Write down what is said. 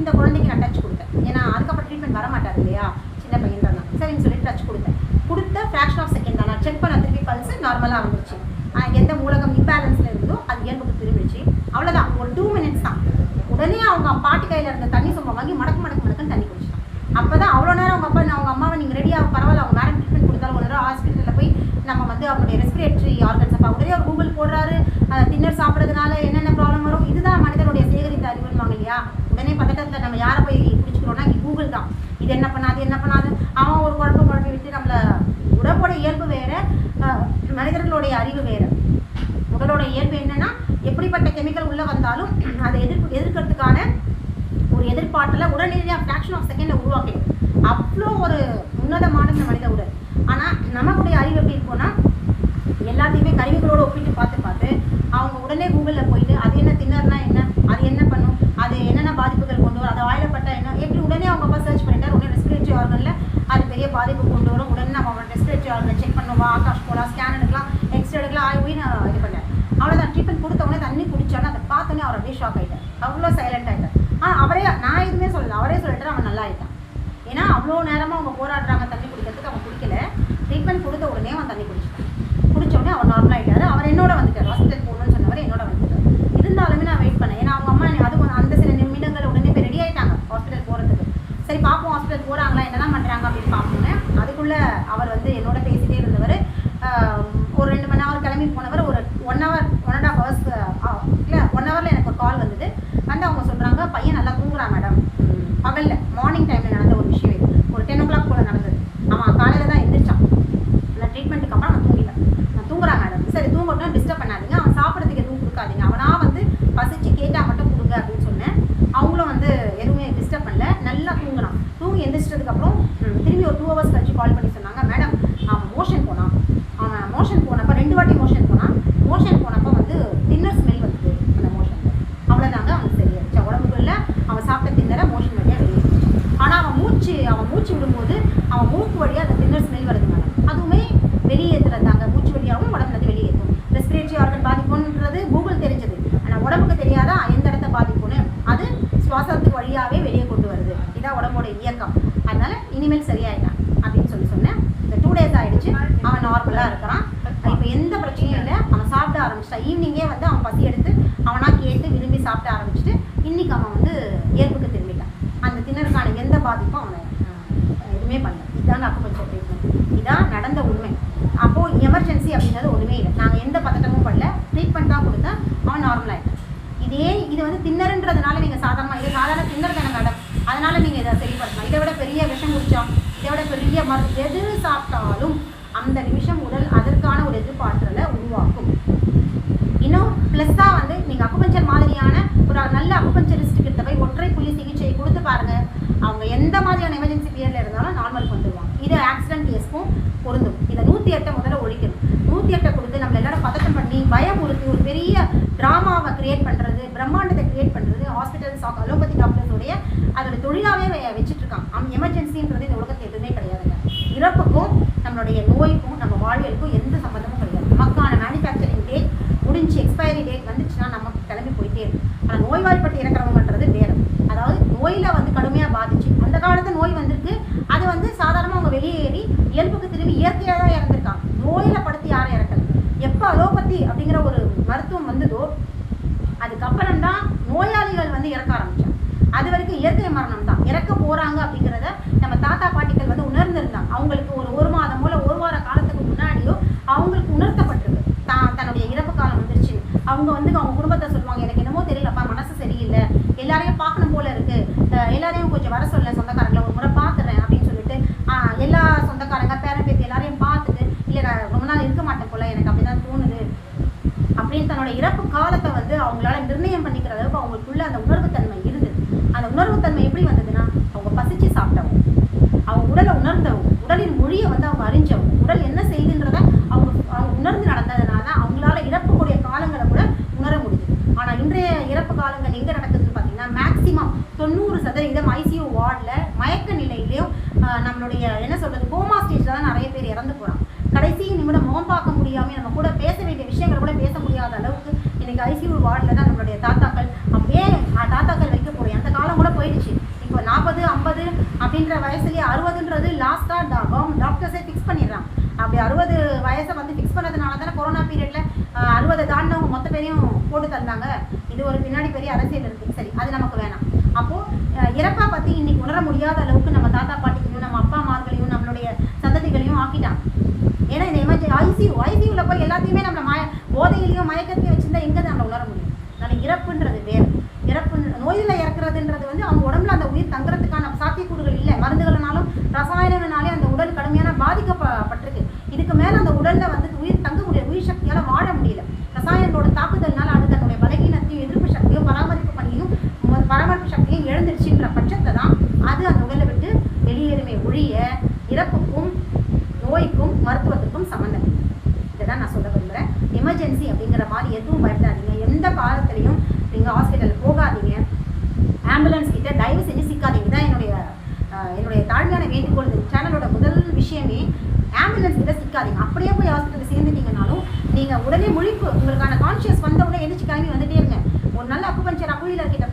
இந்த குழந்தைக்கு நான் டச் கொடுத்தேன். ஏன்னா அதுக்கப்புறம் ட்ரீட்மெண்ட் வர மாட்டார் இல்லையா? சின்ன பையன் தான் சரின்னு சொல்லிட்டு டச் கொடுத்தேன். கொடுத்த ஃப்ராக்ஷன் ஆஃப் செகண்ட் தான். நான் செக் பண்ண திருப்பி பல்ஸ் நார்மலாக வந்துருச்சு. எந்த மூலகம் இம்பேலன்ஸில் இருந்தோ அது இயல்புக்கு திரும்பிடுச்சு. அவ்வளோதான் ஒரு டூ மினிட்ஸ் தான். உடனே அவங்க பாட்டி கையில் இருந்த தண்ணி சும்மா வாங்கி மடக்கு மடக்கு மடக்குன்னு தண்ணி குடிச்சிட்டான். அப்போ தான் அவ்வளோ நேரம் அவங்க அப்பா அவங்க அம்மாவை நீங்கள் ரெடியாக பரவாயில்ல அவங்க மேடம் ட்ரீட்மெண்ட் கொடுத்தாலும் ஒரு நேரம் ஹாஸ்பிட்டலில் போய் நம்ம வந்து அவங்களுடைய ரெஸ்பிரேட்டரி ஆர்கன்ஸ் அப்போ உடனே அவர் கூகுள் போடுறாரு. நம்ம யாரை போய் பிடிச்சிக்கிறோம்னா கூகுள் தான். இது என்ன பண்ணாது என்ன பண்ணாது? அவன் ஒரு குழப்பம் குழப்பி விட்டு நம்மளை உடம்போட இயல்பு வேற மனிதர்களுடைய அறிவு வேற. உடலோட இயல்பு என்னன்னா எப்படிப்பட்ட கெமிக்கல் உள்ள வந்தாலும் அதை எதிர்ப்பு எதிர்க்கிறதுக்கான ஒரு எதிர்பார்ட்டில் உடனடியாக ஃப்ராக்ஷன் ஆஃப் செகண்டில் உருவாக்கிடும் அவ்வளோ ஒரு உன்னதமான இந்த மனித உடல் ஆனால் நமக்குடைய அறிவு எப்படி இருக்கும்னா எல்லாத்தையுமே கருவிகளோடு ஒப்பிட்டு பார்த்து பார்த்து அவங்க உடனே கூகுளில் போயிட்டு அது என்ன தின்னர்னா என்ன அது என்ன பண்ணும் அது என்னென்ன பாதிப்புகள் கொண்டு வரும் அது வாயிலப்பட்டா என்ன எப்படி உடனே அவங்க அப்பா சர்ச் பண்ணிட்டார் உடனே ரெஸ்பிரேட்டரி ஆர்கனில் அது பெரிய பாதிப்பு கொண்டு வரும் உடனே நம்ம அவங்க ரெஸ்பிரேட்டரி ஆர்கனை செக் பண்ணுவா ஆகாஷ் போலாம் ஸ்கேன் எடுக்கலாம் எக்ஸ்ரே எடுக்கலாம் ஆய் போய் நான் இது பண்ணேன் அவ்வளோதான் ட்ரீட்மெண்ட் கொடுத்த உடனே தண்ணி குடிச்சாலும் அதை பார்த்தோன்னே அவர் அப்படியே ஷாக் ஆகிட்டார் அவ்வளோ சைலண்ட் ஆகிட்டார் ஆ அவரே நான் எதுவுமே சொல்லல. அவரே சொல்லிட்டு அவன் நல்லா ஆகிட்டான் ஏன்னா அவ்வளோ நேரமாக அவங்க போராடுறாங்க தண்ணி குடிக்கிறதுக்கு அவன் குடிக்கல. ட்ரீட்மெண்ட் கொடுத்த உடனே அவன் தண்ணி குடிச்சிட்டான். குடிச்ச உடனே அவர் நார்மல் ஆகிட்டாரு அவர் என்னோட வந்துட்டார். ஹாஸ்பிட்டல் போகணும்னு சொன்னவர் என்னோட வந்துட்டார். இருந்தாலுமே நான் வெயிட் பண்ணேன். ஏன்னா அவங்க அம்மா அது அந்த சில நிமிடங்கள் உடனே போய் ரெடி ஆயிட்டாங்க ஹாஸ்பிட்டல் போகிறதுக்கு சரி பார்ப்போம் ஹாஸ்பிட்டல் போகிறாங்களா என்னதான் பண்ணுறாங்க அப்படின்னு பார்ப்போம் அதுக்குள்ளே அவர் வந்து என்னோட பேசிட்டே இருந்தவர் ஒரு ரெண்டு மணி நேரம் கிளம்பி போனவர் ஒரு one hour one and half hours இல்லை ஒன் ஹவரில் எனக்கு ஒரு கால் வந்தது வந்து அவங்க சொல்கிறாங்க பையன் மேடம் பகலில் மார்னிங் டைமில் நடந்த ஒரு விஷயம் இது. ஒரு டென் ஓ கிளாக் போல் நடந்தது. அவன் காலையில் தான் எழுந்திரிச்சான் நான் ட்ரீட்மெண்ட்டுக்கு அப்புறம் நான் தூங்கிட்டேன். நான் தூங்குறான் மேடம் சரி தூங்கட்டும் டிஸ்டர்ப் பண்ணாதீங்க. அவன் சாப்பிட்றதுக்கு எதுவும் கொடுக்காதீங்க. அவனா வந்து பசிச்சு கேட்டால் மட்டும் கொடுங்க அப்படின்னு சொன்னேன். அவங்களும் வந்து எதுவுமே டிஸ்டர்ப் பண்ணல. நல்லா தூங்குறான் தூங்கி எந்திரிச்சதுக்கு அப்புறம் திரும்பி ஒரு டூ ஹவர்ஸ் கழிச்சு கால் பண்ணி சொன்னாங்க. மேடம் உடம்போட இயக்கம். அதனால இனிமேல் சரியாயிட்டான் அப்படின்னு சொல்லி சொன்னேன். இந்த டூ டேஸ் ஆயிடுச்சு. அவன் நார்மலாக இருக்கிறான். இப்போ எந்த பிரச்சனையும் இல்லை. அவன் சாப்பிட ஆரம்பிச்சிட்டான் ஈவினிங்கே வந்து அவன் பசி எடுத்து அவனாக கேட்டு விரும்பி சாப்பிட ஆரம்பிச்சிட்டு இன்னைக்கு அவன் வந்து இயல்புக்கு திரும்பிட்டான். அந்த திணறுக்கான எந்த பாதிப்பும் அவனை எதுவுமே பண்ணல. இதுதான் அக்குபஞ்சர் ட்ரீட்மெண்ட் இதான் நடந்த உண்மை. அப்போது எமர்ஜென்சி அப்படிங்கிறது ஒன்றுமே இல்லை. நாங்கள் எந்த பதட்டமும் பண்ணல ட்ரீட்மெண்ட் தான் கொடுத்தா அவன் நார்மல் ஆகிட்டான் இதே இது வந்து தின்னறுன்றதுனால நீங்கள் சாதாரணமாக இது சாதாரண தின்னர் தானே மேடம் அதனால நீங்கள் இதை சரிப்படுத்தலாம் இதை விட பெரிய விஷம் குடித்தா இதை விட பெரிய மருந்து எது சாப்பிட்டாலும் அந்த நிமிஷம் உடல் அதற்கான ஒரு எதிர்பார்த்தலை உருவாக்கும். இன்னும் ப்ளஸ்ஸாக வந்து நீங்கள் அக்குபஞ்சர் மாதிரியான ஒரு நல்ல அக்குபஞ்சரிஸ்ட் கிட்ட போய் ஒற்றை புள்ளி சிகிச்சை கொடுத்து பாருங்க. அவங்க எந்த மாதிரியான எமர்ஜென்சி பீரியட்ல இருந்தாலும் நார்மல் வந்துடுவாங்க இது ஆக்சிடென்ட் கேஸ்க்கும் பொருந்தும். இதை நூற்றி எட்டை முதல்ல ஒழிக்கணும். நூற்றி எட்டை கொடுத்து நம்ம எல்லாரும் பதட்டம் பண்ணி பயமுறுத்தி ஒரு பெரிய ட்ராமாவை கிரியேட் பண்ணுறது பிரம்மாண்டத்தை கிரியேட் பண்ணுறது ஹாஸ்பிட்டல்ஸ் அலோபதி டாக்டர்ஸுடைய அதோட தொழிலாகவே வச்சுட்டு இருக்காங்க எமர்ஜென்சின்றது இந்த உலகத்தில் எதுவுமே கிடையாதுங்க. இறப்புக்கும் நம்மளுடைய நோய்க்கும் நம்ம வாழ்வியலுக்கும் எந்த சம்மந்தமும் கிடையாது. நமக்கான மேனுஃபேக்சரிங் டேட் முடிஞ்சு எக்ஸ்பைரி டேட் வந்துச்சுன்னா நமக்கு கிளம்பி போயிட்டே இருக்கும் ஆனால் நோய்வாய்ப்பட்ட இறக்குறவங்கன்றது வேறு அதாவது நோயில் வந்து கடுமையாக பாதிச்சு அந்த காலத்து நோய் வந்திருக்கு அது வந்து சாதாரணமாக அவங்க வெளியேறி இயல்புக்கு திரும்பி இயற்கையாக தான் இறந்துருக்கான். நோயில் படுத்தி யாரும் இறக்கல. எப்போ அலோபதி அப்படிங்கிற ஒரு மருத்துவம் வந்ததோ அதுக்கப்புறம் தான் நோயாளிகள் வந்து இறக்க ஆரம்பிச்சாங்க. அது வரைக்கும் இயற்கை மரணம் தான் இறக்க போறாங்க அப்படிங்கிறத நம்ம தாத்தா பாட்டிகள் வந்து உணர்ந்திருந்தாங்க. அவங்களுக்கு ஒரு ஒரு மாதம் இல்லை ஒரு வார காலத்துக்கு முன்னாடியோ அவங்களுக்கு உணர்த்தப்பட்டிருக்கு தான் தன்னுடைய இறப்பு காலம் வந்துருச்சு அவங்க வந்து அவங்க குடும்பத்தை சொல்லுவாங்க எனக்கு என்னமோ தெரியலப்பா மனசு சரியில்லை எல்லாரையும் பார்க்கணும் போல இருக்கு அஹ் எல்லாரையும் கொஞ்சம் வர சொல்ல சொந்தக்காரங்களை ஒரு முறை பார்த்துறேன் அப்படின்னு சொல்லிட்டு ஆஹ் எல்லா சொந்தக்காரங்க பேரன் பேத்தி எல்லாரையும் பார்த்துட்டு இல்லை நான் ரொம்ப நாள் இருக்க மாட்டேன் தான் தோணுது. அப்படின்னு தன்னோட இறப்பு காலத்தை வந்து அவங்களால நிர்ணயம் பண்ணிக்கிற அளவுக்கு அவங்களுக்குள்ள அந்த உணர்வுத்தன்மை இருந்தது. அந்த உணர்வுத்தன்மை எப்படி வந்ததுன்னா அவங்க பசிச்சு சாப்பிட்டவங்க அவங்க உடலை உணர்ந்தவங்க உடலின் மொழியை வந்து அவங்க அறிஞ்சவங்க உடல் என்ன செய்யுதுன்றத அவங்க அவங்க உணர்ந்து நடந்ததுனால தான் அவங்களால இறப்புக்கூடிய காலங்களை கூட உணர முடியுது ஆனால் இன்றைய இறப்பு காலங்கள் எங்கே நடக்குதுன்னு பார்த்தீங்கன்னா மேக்சிமம் தொண்ணூறு சதவீதம் ஐசியூ வார்டில் மயக்க நிலையிலையும் ஆஹ், நம்மளுடைய என்ன சொல்றது கோமா ஸ்டேஜில் தான் நிறைய பேர் இறந்து போகிறாங்க கூட முகம் பார்க்க முடியாமல் நம்ம கூட பேச வேண்டிய விஷயங்களை கூட பேச முடியாத அளவுக்கு இன்னைக்கு ஐசியூ வார்டில் தான் நம்மளுடைய தாத்தாக்கள் அப்படியே தாத்தாக்கள் வைக்க போகிறோம் அந்த காலம் கூட போயிடுச்சு. இப்போ நாற்பது ஐம்பது அப்படின்ற வயசுலேயே அறுபதுன்றது லாஸ்ட்டாக டாக்டர்ஸே ஃபிக்ஸ் பண்ணிடுறான் அப்படி அறுபது வயசை வந்து ஃபிக்ஸ் பண்ணதுனால தானே கொரோனா பீரியடில் அறுபது தாண்டினவங்க மொத்த பேரையும் போட்டு தந்தாங்க. இது ஒரு பின்னாடி பெரிய அரசியல் இருக்குது சரி அது நமக்கு வேணாம். அப்போது இறப்பா பற்றி இன்னைக்கு உணர முடியாத அளவுக்கு நம்ம தாத்தா பாட்டிகளையும் நம்ம அப்பா அம்மார்களையும் நம்மளுடைய சந்ததிகளையும் ஆக்கிட்டாங்க ஏன்னா இந்த எமர்ஜென்சி ஐசியூ ஐசியூவில் போய் எல்லாத்தையுமே நம்ம மய போதையிலையும் மயக்கத்தையும் வச்சிருந்தா எங்கே நம்ம உணர முடியும்? அதனால் இறப்புன்றது வேறு. இறப்பு நோயில் இறக்குறதுன்றது வந்து அவங்க உடம்புல அந்த உயிர் தங்குறதுக்கான சாத்தியக்கூறுகள் இல்லை. மருந்துகள்னாலும் ரசாயனங்களாலே அந்த உடல் கடுமையான பாதிக்கப்பட்டிருக்கு. இதுக்கு மேலே அந்த உடலில் வந்து உயிர் தங்க முடியல உயிர் சக்தியால் வாழ முடியல. ரசாயனங்களோட தாக்குதல்னால அது தன்னுடைய பலகீனத்தையும் எதிர்ப்பு சக்தியும் பராமரிப்பு பணியும் பராமரிப்பு சக்தியும் எழுந்துருச்சுன்ற பட்சத்தை தான் அது அந்த உடலை விட்டு வெளியேறுமே ஒழிய இறப்புக்கும் நோய்க்கும் மருத்துவ எமர்ஜென்சி அப்படிங்கிற மாதிரி எதுவும் பயப்படாதீங்க. எந்த காலத்துலையும் நீங்கள் ஹாஸ்பிட்டல் போகாதீங்க. ஆம்புலன்ஸ் கிட்ட தயவு செஞ்சு சிக்காதீங்க. தான் என்னுடைய என்னுடைய தாழ்மையான வேண்டுகோள். சேனலோட முதல் விஷயமே ஆம்புலன்ஸ் கிட்ட சிக்காதீங்க. அப்படியே போய் ஹாஸ்பிட்டலில் சேர்ந்துட்டீங்கனாலும் நீங்கள் உடனே முழிப்பு உங்களுக்கான கான்ஷியஸ் வந்த உடனே எழுச்சி கிளம்பி வந்துட்டே இருங்க. ஒரு நல்ல அக்குபஞ்சர் அக்குழியில் கிட்ட